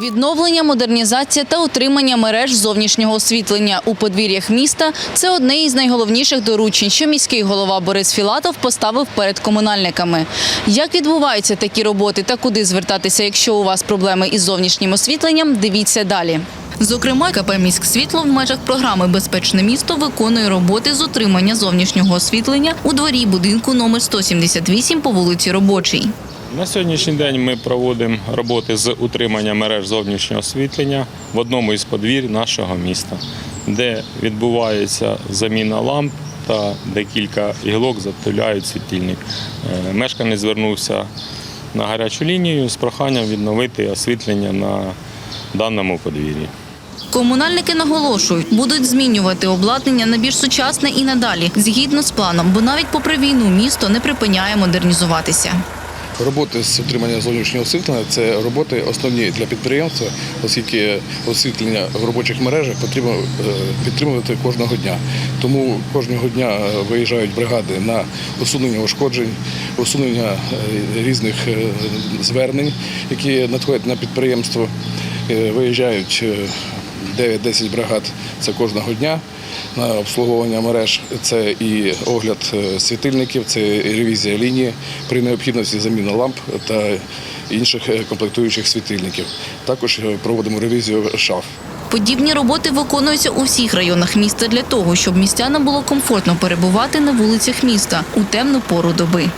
Відновлення, модернізація та утримання мереж зовнішнього освітлення у подвір'ях міста – це одне із найголовніших доручень, що міський голова Борис Філатов поставив перед комунальниками. Як відбуваються такі роботи та куди звертатися, якщо у вас проблеми із зовнішнім освітленням, дивіться далі. Зокрема, КП «Міськсвітло» в межах програми «Безпечне місто» виконує роботи з утримання зовнішнього освітлення у дворі будинку номер 178 по вулиці Робочій. На сьогоднішній день ми проводимо роботи з утримання мереж зовнішнього освітлення в одному із подвір'я нашого міста, де відбувається заміна ламп та декілька іглок затуляють світильник. Е, Мешканець звернувся на гарячу лінію з проханням відновити освітлення на даному подвір'ї. Комунальники наголошують, будуть змінювати обладнання на більш сучасне і надалі, згідно з планом, бо навіть попри війну місто не припиняє модернізуватися. Роботи з утримання зовнішнього освітлення це роботи основні для підприємства, оскільки освітлення в робочих мережах потрібно е, підтримувати кожного дня. Тому кожного дня е, виїжджають бригади на усунення ушкоджень, усунення е, різних звернень, які надходять на підприємство. Виїжджають 9-10 бригад це кожного дня на обслуговування мереж. Це і огляд е, світильників, це і ревізія лінії при необхідності заміна ламп та інших е, комплектуючих світильників. Також е, проводимо ревізію шаф. Подібні роботи виконуються у всіх районах міста для того, щоб містянам було комфортно перебувати на вулицях міста у темну пору доби.